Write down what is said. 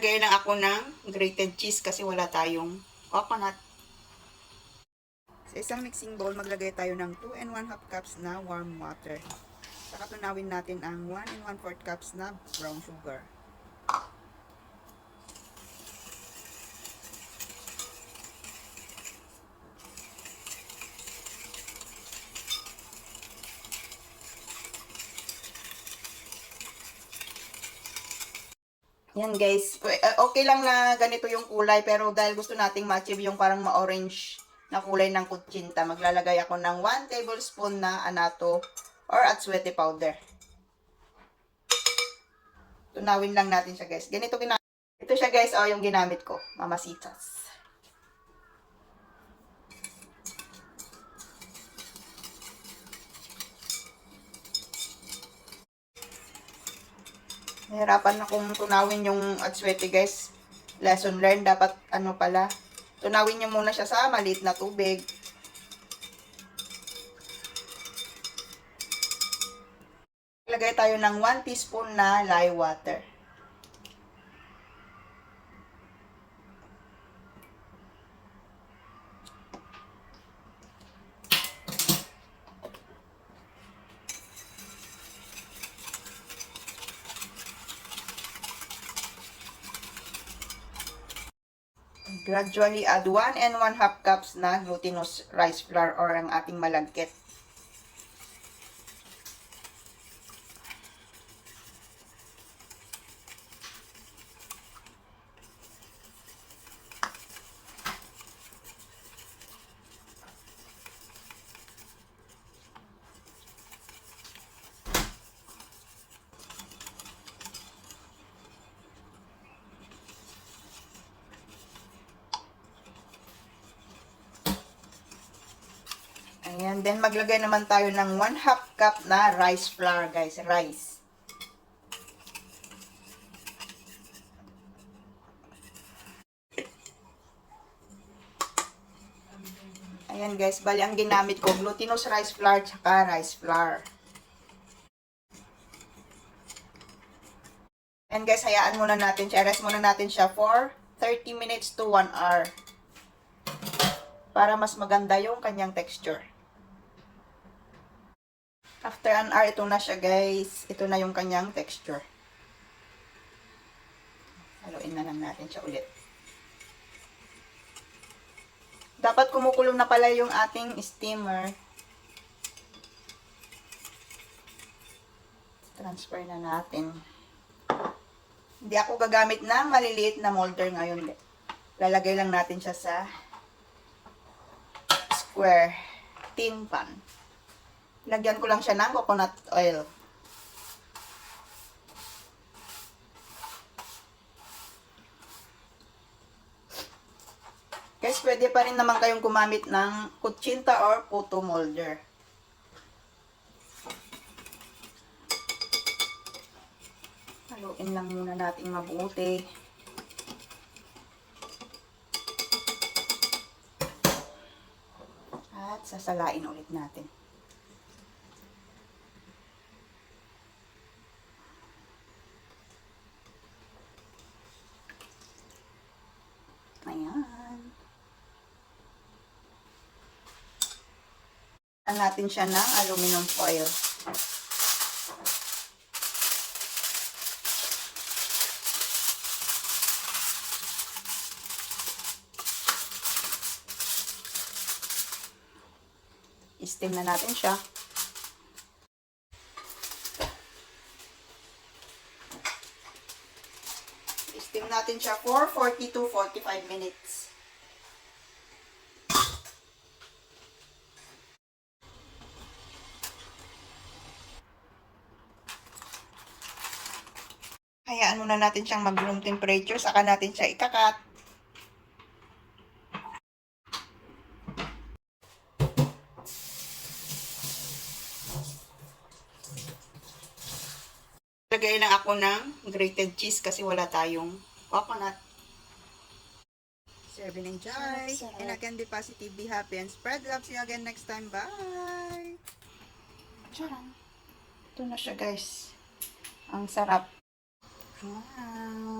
Maglagay lang ako ng grated cheese kasi wala tayong coconut. Sa isang mixing bowl, maglagay tayo ng 2 and 1 half cups na warm water. Saka tunawin natin ang 1 and 1 4 cups na brown sugar. Yan guys, uh, okay lang na ganito yung kulay pero dahil gusto nating ma-achieve yung parang ma-orange na kulay ng kutsinta, maglalagay ako ng 1 tablespoon na anato or atswete powder. Tunawin lang natin siya guys. Ganito gina Ito siya guys, oh, yung ginamit ko, mamasitas. Nahirapan akong tunawin yung atswete guys. Lesson learned. Dapat ano pala. Tunawin niyo muna siya sa maliit na tubig. Lagay tayo ng 1 teaspoon na lye water. Gradually add 1 and 1 half cups na glutinous rice flour or ang ating malagkit. Ayan. Then, maglagay naman tayo ng 1 half cup na rice flour, guys. Rice. Ayan, guys. Bali, ang ginamit ko, glutinous rice flour tsaka rice flour. And guys, hayaan muna natin siya. Rest muna natin siya for 30 minutes to 1 hour. Para mas maganda yung kanyang texture. After an hour, ito na siya guys. Ito na yung kanyang texture. Haluin na lang natin siya ulit. Dapat kumukulong na pala yung ating steamer. Transfer na natin. Hindi ako gagamit ng maliliit na molder ngayon. Lalagay lang natin siya sa square tin pan. Lagyan ko lang siya ng coconut oil. Guys, pwede pa rin naman kayong gumamit ng kutsinta or puto molder. Haluin lang muna natin mabuti. At sasalain ulit natin. Ayan. Ayan natin siya ng aluminum foil. I-steam na natin siya. I-steam natin siya for 40 to 45 minutes. Hayaan muna natin siyang mag-room temperature, saka natin siya ikakat. Lagay lang ako ng grated cheese kasi wala tayong coconut. Serving enjoy. Sarap. And again, be positive, be happy, and spread love. See you again next time. Bye! Charan. Ito na siya, guys. Ang sarap. Wow.